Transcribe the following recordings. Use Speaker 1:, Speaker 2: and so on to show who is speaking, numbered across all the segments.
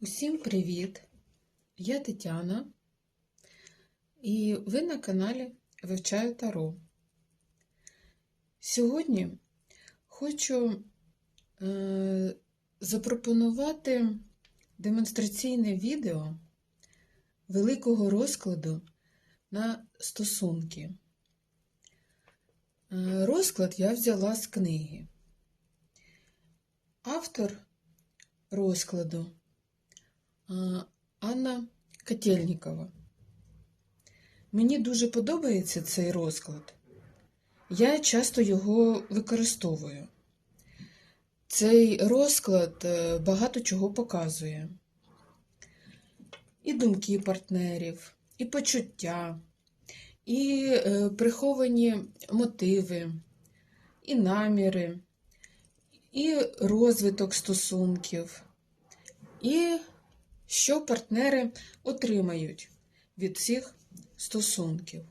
Speaker 1: Усім привіт! Я Тетяна, і ви на каналі Вивчаю Таро. Сьогодні хочу е, запропонувати демонстраційне відео великого розкладу на стосунки. Е, розклад я взяла з книги. Автор розкладу Анна Котельнікова. Мені дуже подобається цей розклад. Я часто його використовую. Цей розклад е, багато чого показує. І думки партнерів, і почуття, і е, приховані мотиви, і наміри, і розвиток стосунків, і що партнери отримають від цих стосунків.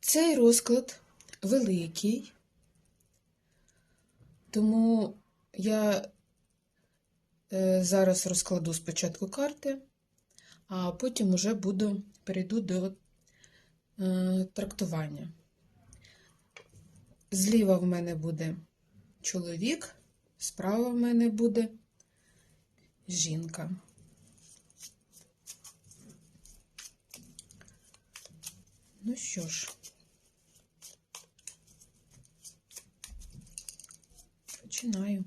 Speaker 1: Цей розклад великий, тому я е, зараз розкладу спочатку карти, а потім уже буду перейду до е, трактування. Зліва в мене буде чоловік, справа в мене буде жінка. Ну що ж, починаю.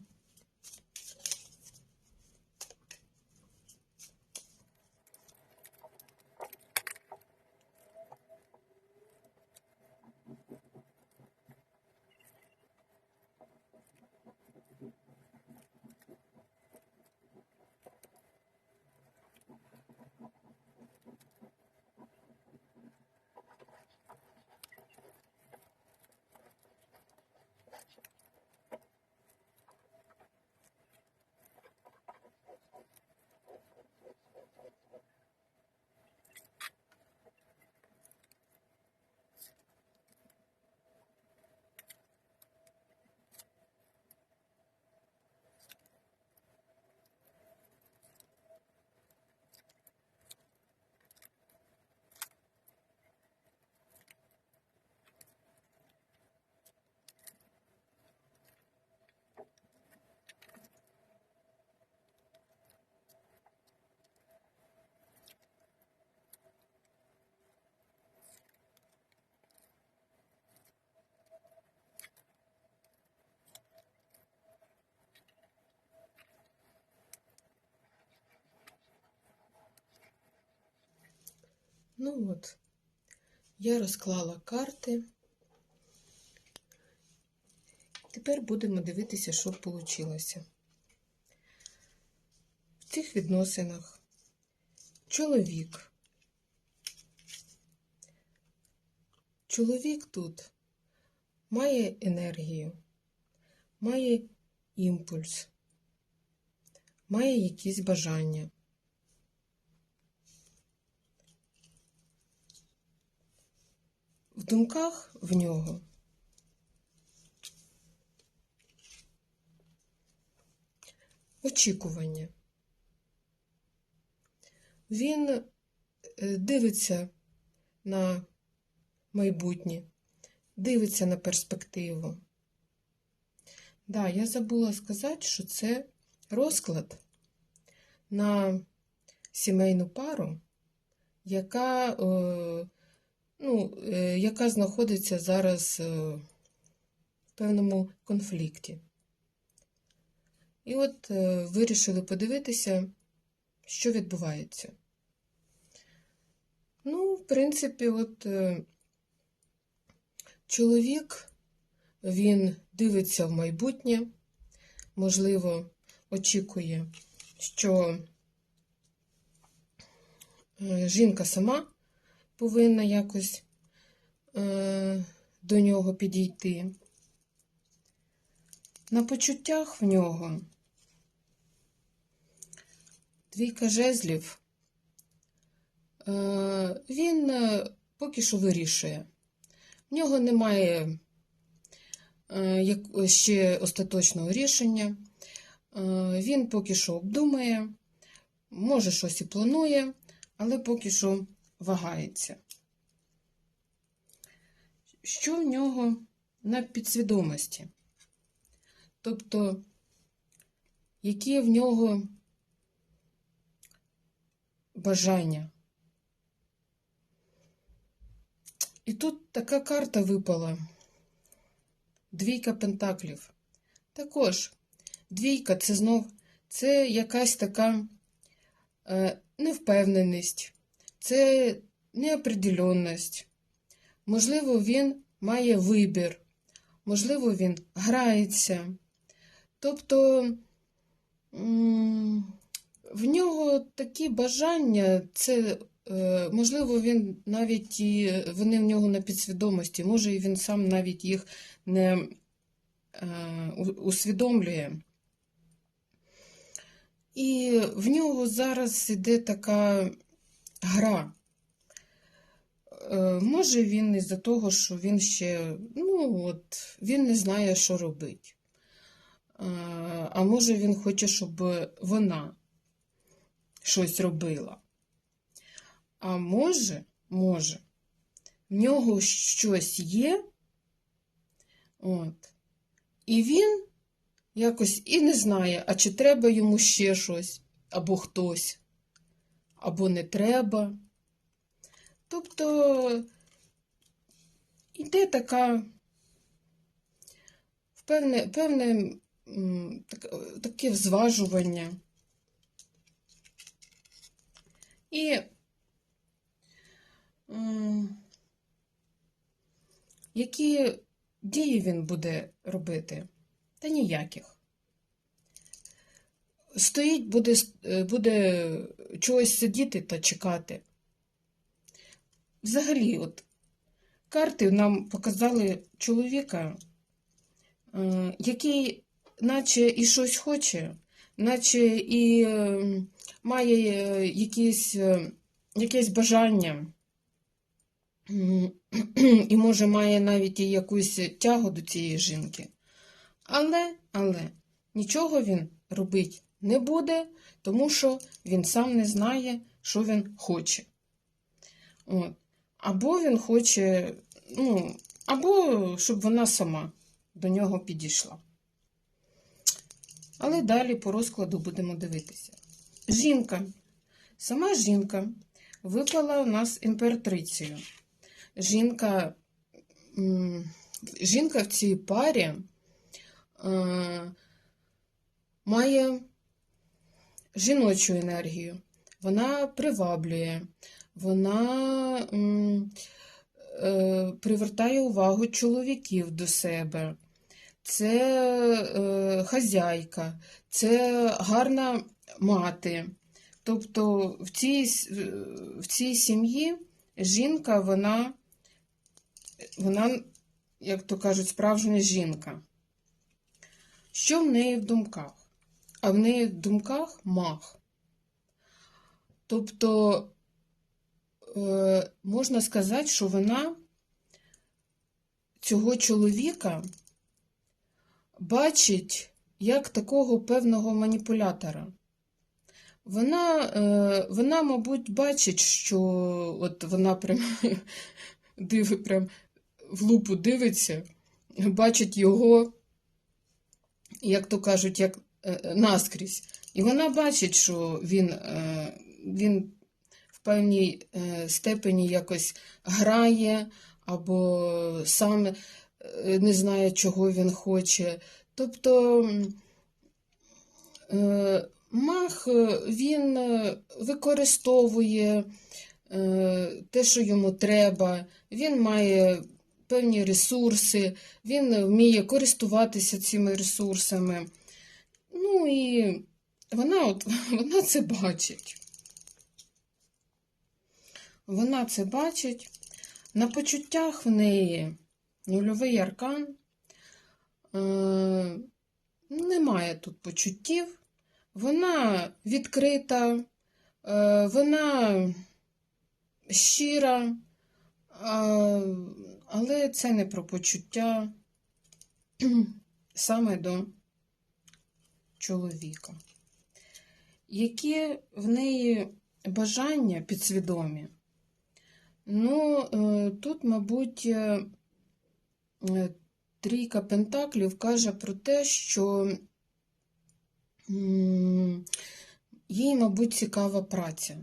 Speaker 1: Ну от, я розклала карти. Тепер будемо дивитися, що вийшло. В цих відносинах чоловік. Чоловік тут має енергію, має імпульс, має якісь бажання. В думках в нього очікування. Він е, дивиться на майбутнє, дивиться на перспективу. Да, я забула сказати, що це розклад на сімейну пару, яка е, ну, е, яка знаходиться зараз е, в певному конфлікті. І от е, вирішили подивитися, що відбувається. Ну, в принципі, от чоловік, він дивиться в майбутнє, можливо, очікує, що жінка сама повинна якось е, до нього підійти. На почуттях в нього двійка жезлів, е, він е, поки що вирішує. В нього немає е, ще остаточного рішення, Він поки що обдумає, може щось і планує, але поки що вагається. Що в нього на підсвідомості? Тобто, які в нього бажання? І тут така карта випала. Двійка пентаклів. Також двійка це знов це якась така е, невпевненість, це неопределенність. Можливо, він має вибір, можливо, він грається. Тобто в нього такі бажання, це, е, можливо, він навіть і вони в нього на підсвідомості, може, і він сам навіть їх не е, усвідомлює. І в нього зараз іде така гра. Е, Може, він із-за того, що він ще, ну, от, він не знає, що робить. Е, А може, він хоче, щоб вона щось робила. А може, може, в нього щось є, от, і він якось і не знає, а чи треба йому ще щось, або хтось, або не треба. Тобто йде така певне, певне таке взважування. І які дії він буде робити? Та ніяких. Стоїть, буде, буде чогось сидіти та чекати. Взагалі, от карти нам показали чоловіка, е, який наче і щось хоче, наче і е, має е, якісь, е, якесь бажання, і, може, має навіть і якусь тягу до цієї жінки. Але, але нічого він робить не буде, тому що він сам не знає, що він хоче. От. Або він хоче, ну, або щоб вона сама до нього підійшла. Але далі по розкладу будемо дивитися. Жінка. Сама жінка випала у нас імператрицею. Жінка, жінка в цій парі е, має жіночу енергію. Вона приваблює, вона е, привертає увагу чоловіків до себе. Це е, хазяйка, це гарна мати. Тобто в цій, в цій сім'ї жінка, вона, вона, як то кажуть, справжня жінка. Що в неї в думках? А в неї в думках мах. Тобто, е, можна сказати, що вона цього чоловіка бачить як такого певного маніпулятора. Вона, е, вона, мабуть, бачить, що от вона прям, див, прям в лупу дивиться, бачить його, як то кажуть, як наскрізь. І вона бачить, що він, е, він в певній е, степені якось грає, або сам е, не знає, чого він хоче. Тобто е, мах е, він е, використовує е, те, що йому треба, він має певні ресурси, він вміє користуватися цими ресурсами. Ну і вона, от, вона це бачить. Вона це бачить. На почуттях в неї нульовий аркан. Е, немає тут почуттів. Вона відкрита, е, вона щира, е, але це не про почуття саме до чоловіка. Які в неї бажання підсвідомі? Ну, е, тут, мабуть, е, е, трійка Пентаклів каже про те, що їй, мабуть, цікава праця.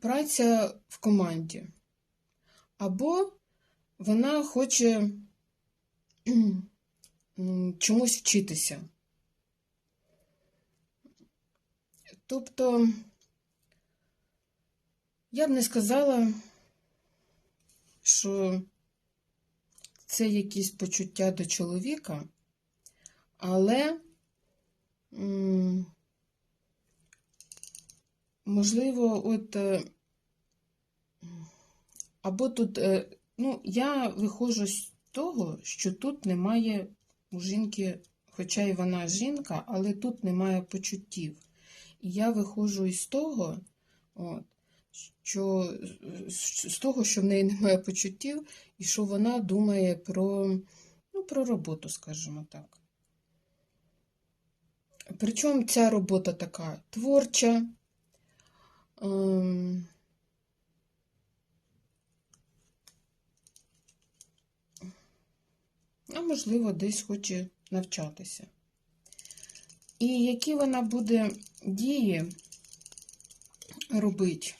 Speaker 1: Праця в команді. Або вона хоче чомусь вчитися. Тобто, я б не сказала, що це якісь почуття до чоловіка, але, можливо, от, е, або тут, е, ну, я виходжу з того, що тут немає у жінки, хоча й вона жінка, але тут немає почуттів. І я виходжу із того, от, що з того, що в неї немає почуттів, і що вона думає про, ну, про роботу, скажімо так. Причому ця робота така творча. ем, А можливо, десь хоче навчатися. І які вона буде дії робити?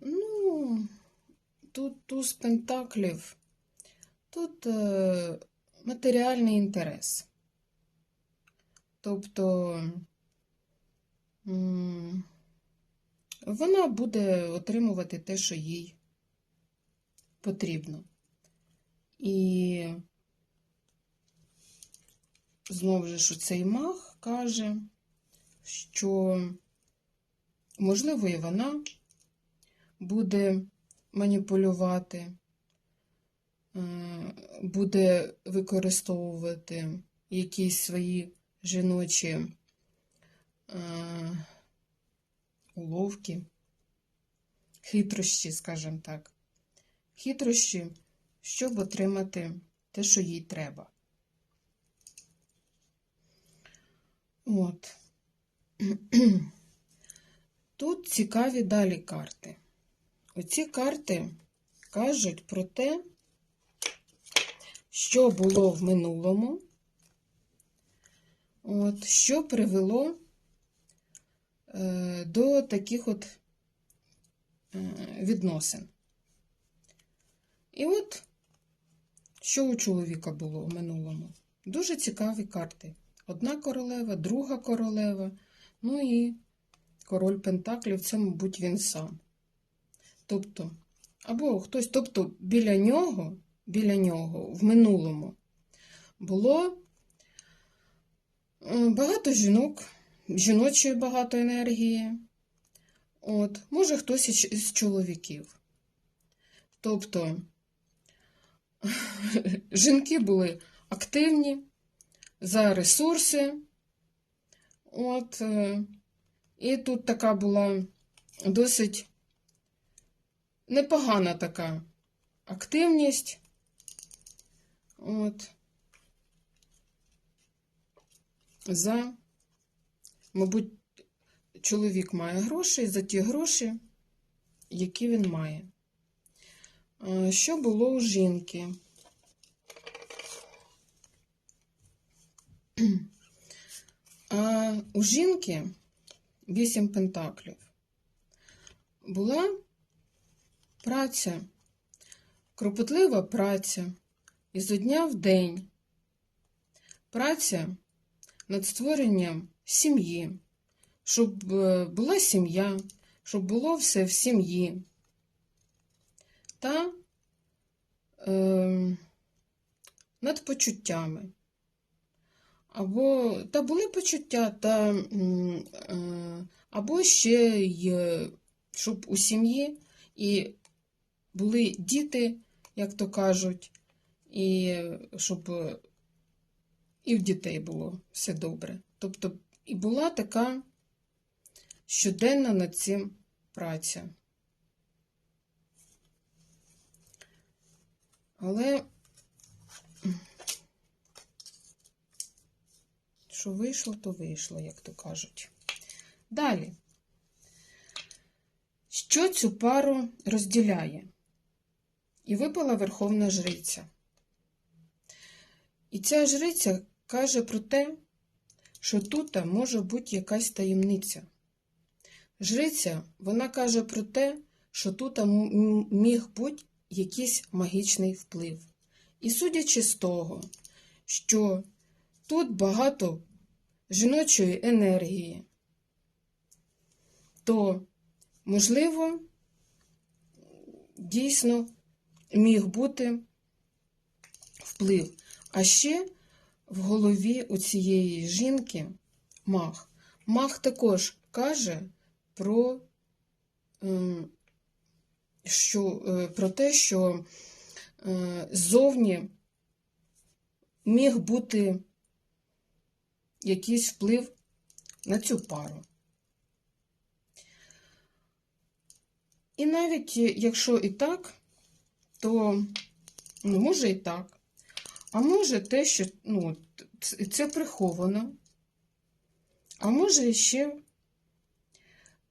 Speaker 1: Ну, тут туз пентаклів, тут е, матеріальний інтерес. Тобто вона буде отримувати те, що їй потрібно. І знову ж цей маг каже, що, можливо, і вона буде маніпулювати, е, буде використовувати якісь свої жіночі е, уловки, хитрощі, скажімо так, хитрощі, щоб отримати те, що їй треба. От. Тут цікаві далі карти. Оці карти кажуть про те, що було в минулому, от, що привело е, до таких от е, відносин. І от, що у чоловіка було в минулому? Дуже цікаві карти. Одна королева, друга королева, ну і король Пентаклів це, мабуть, він сам. Тобто, або хтось, тобто біля нього, біля нього в минулому було е, багато жінок, жіночої багато енергії. От, може, хтось із чоловіків. Тобто, жінки були активні за ресурси. От, е, і тут така була досить непогана така активність. От. За, мабуть, чоловік має гроші за ті гроші, які він має. Е, Що було у жінки? А у жінки вісім пентаклів була праця, кропотлива праця із дня в день, праця над створенням сім'ї, щоб е, була сім'я, щоб було все в сім'ї. Та е, над почуттями. Або та були почуття, та, е, або ще й е, щоб у сім'ї і були діти, як то кажуть, і щоб е, і в дітей було все добре. Тобто і була така щоденна над цим праця. Але Що вийшло, то вийшло, як то кажуть. Далі. Що цю пару розділяє? І випала Верховна Жриця. І ця жриця каже про те, що тут може бути якась таємниця. Жриця, вона каже про те, що тут міг бути якийсь магічний вплив. І судячи з того, що тут багато жіночої енергії, то, можливо, дійсно міг бути вплив. А ще в голові у цієї жінки мах. Мах також каже про, ем, що, е, про те, що е, ззовні міг бути якийсь вплив на цю пару. І навіть е, якщо і так, то ну, може і так. А може те, що ну, це приховано, а може ще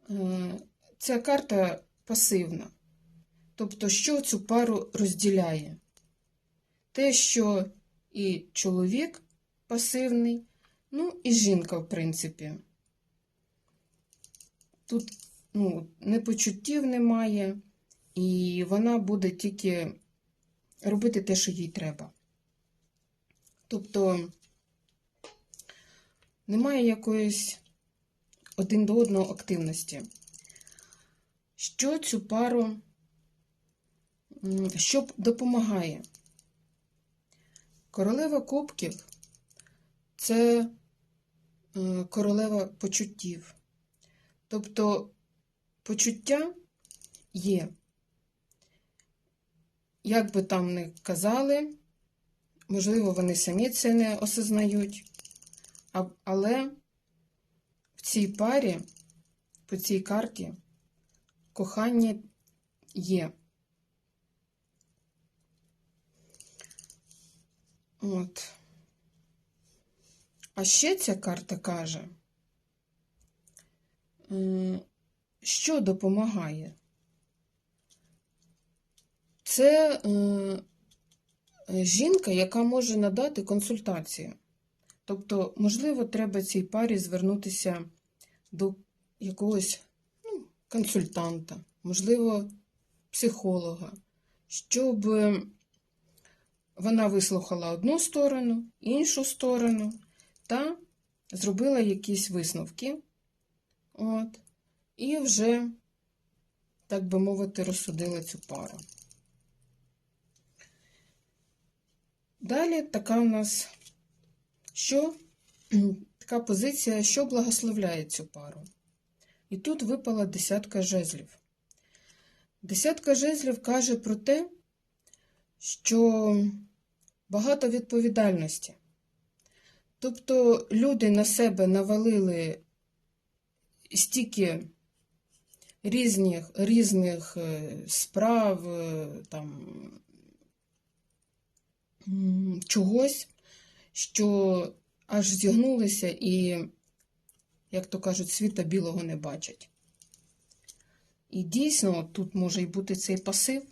Speaker 1: е, ця карта пасивна. Тобто, що цю пару розділяє? Те, що і чоловік пасивний, ну і жінка, в принципі. Тут ну, не почуттів немає, і вона буде тільки робити те, що їй треба. Тобто немає якоїсь один до одного активності. Що цю пару, що допомагає? Королева кубків це е, королева почуттів. Тобто почуття є. Як би там не казали, можливо, вони самі це не осознають, але в цій парі, по цій карті, кохання є. От. А ще ця карта каже, що допомагає? Це е, жінка, яка може надати консультацію. Тобто, можливо, треба цій парі звернутися до якогось ну, консультанта, можливо, психолога, щоб вона вислухала одну сторону, іншу сторону та зробила якісь висновки. От, і вже, так би мовити, розсудила цю пару. Далі така у нас що така позиція, що благословляє цю пару. І тут випала десятка жезлів. Десятка жезлів каже про те, що багато відповідальності. Тобто люди на себе навалили стільки різних, різних е, справ, е, там, чогось, що аж зігнулися і, як то кажуть, світа білого не бачать. І дійсно тут може й бути цей пасив.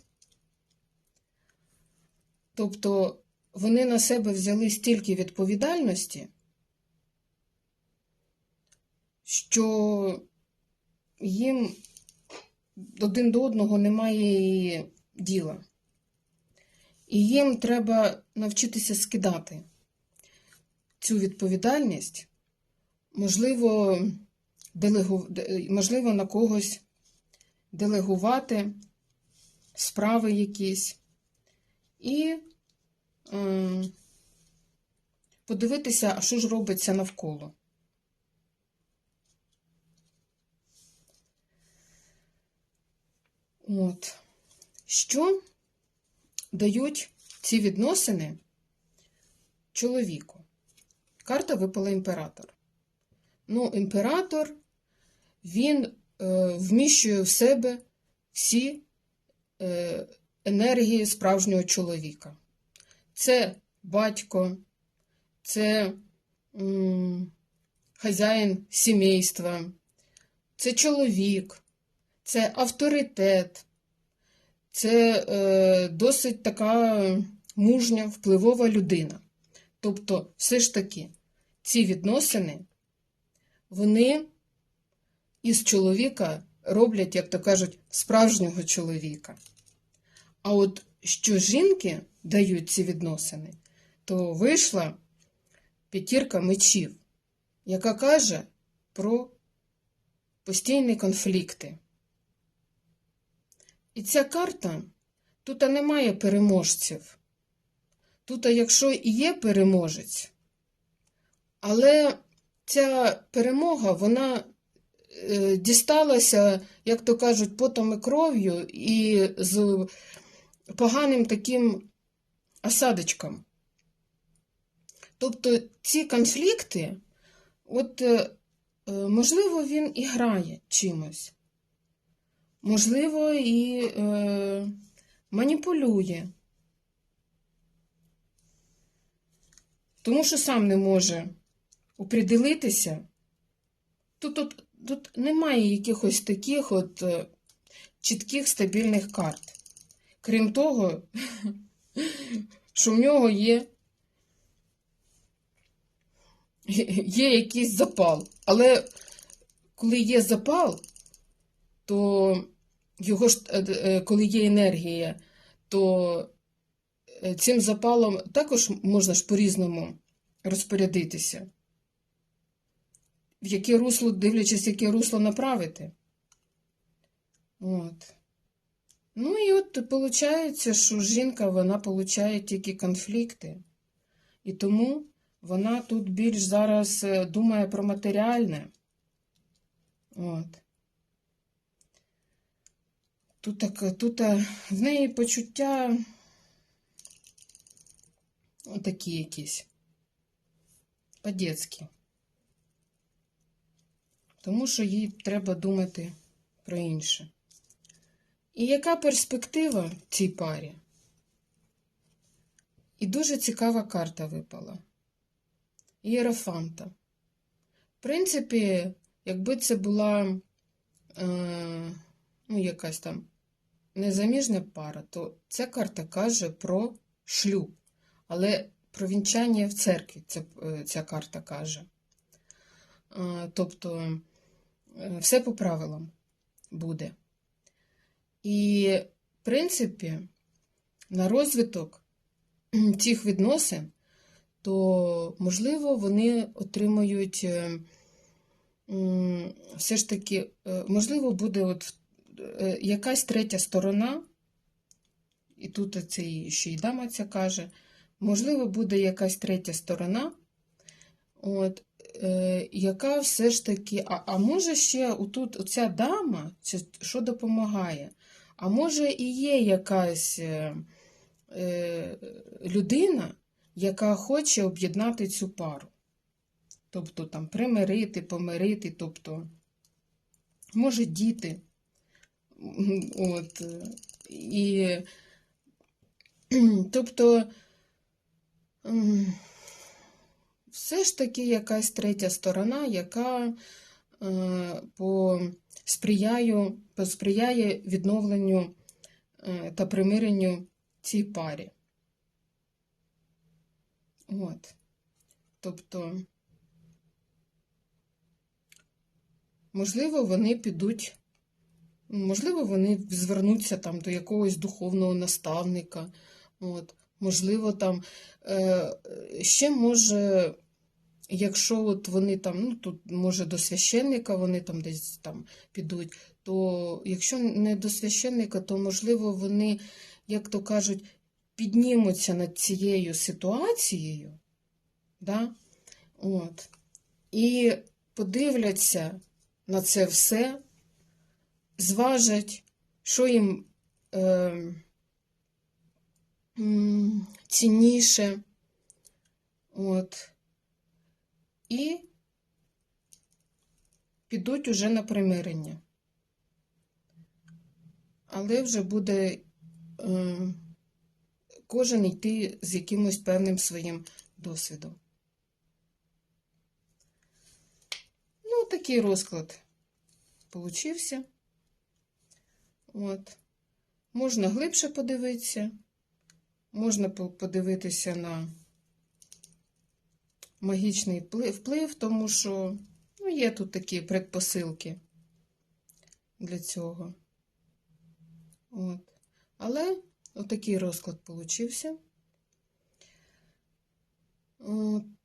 Speaker 1: Тобто вони на себе взяли стільки відповідальності, що їм один до одного немає діла. І їм треба навчитися скидати цю відповідальність, можливо, делегу... можливо, на когось делегувати справи якісь і подивитися, а що ж робиться навколо. От. Що дають ці відносини чоловіку? Карта випала імператор. Ну, імператор, він е, вміщує в себе всі е, енергії справжнього чоловіка. Це батько, це м, хазяїн сімейства, це чоловік, це авторитет, це е, досить така мужня, впливова людина. Тобто, все ж таки, ці відносини, вони із чоловіка роблять, як то кажуть, справжнього чоловіка. А от що жінки дають ці відносини, то вийшла п'ятірка мечів, яка каже про постійні конфлікти. І ця карта тут немає переможців. Тут, якщо і є переможець, але ця перемога, вона е, дісталася, як то кажуть, потом і кров'ю і з поганим таким осадочком. Тобто ці конфлікти, от, е, е, можливо, він і грає чимось, можливо, і е, маніпулює, тому що сам не може оприділитися. Тут, тут, тут немає якихось таких от е, чітких стабільних карт. Крім того, що в нього є, є якийсь запал. Але коли є запал, то його ж, е, е, коли є енергія, то е, цим запалом також можна ж по-різному розпорядитися. В яке русло, дивлячись, яке русло направити. От. Ну і от виходить, що жінка вона получає тільки конфлікти. І тому вона тут більш зараз е, думає про матеріальне. От. Тут, так, тут е, в неї почуття такі якісь по-дєцьки. Тому що їй треба думати про інше. І яка перспектива цій парі? І дуже цікава карта випала. Єрофанта. В принципі, якби це була е, ну, якась там незаміжня пара, то ця карта каже про шлюб. Але про вінчання в церкві ця, е, ця карта каже. Е, тобто, е, все по правилам буде. І, в принципі, на розвиток цих відносин, то, можливо, вони отримають е, все ж таки, е, можливо, буде от е, якась третя сторона, і тут це ще й дама ця каже, можливо, буде якась третя сторона, от, яка все ж таки, а, а може ще отут оця дама, що допомагає? А може, і є якась е, е, людина, яка хоче об'єднати цю пару. Тобто там примирити, помирити, тобто, може, діти. От, і, тобто, все ж таки якась третя сторона, яка е, по сприяю, посприяє відновленню е, та примиренню цій парі. От. Тобто, можливо, вони підуть, можливо, вони звернуться там до якогось духовного наставника. От. Можливо, там е, ще може Якщо от вони там, ну тут, може, до священника вони там десь там підуть, то якщо не до священника, то, можливо, вони, як то кажуть, піднімуться над цією ситуацією, да? От, і подивляться на це все, зважать, що їм е, цінніше. От і підуть уже на примирення. Але вже буде е, кожен йти з якимось певним своїм досвідом. Ну, такий розклад получився. От. Можна глибше подивитися, можна подивитися на магічний вплив, тому що ну, є тут такі предпосилки для цього. От. Але отакий розклад получився.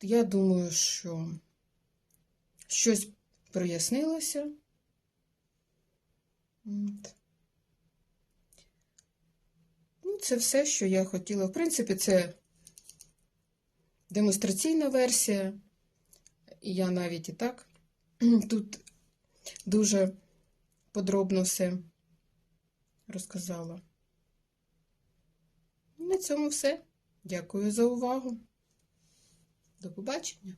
Speaker 1: Я думаю, що щось прояснилося. От. Ну, це все, що я хотіла. В принципі, це демонстраційна версія. І я навіть і так тут дуже подробно все розказала. На цьому все. Дякую за увагу. До побачення.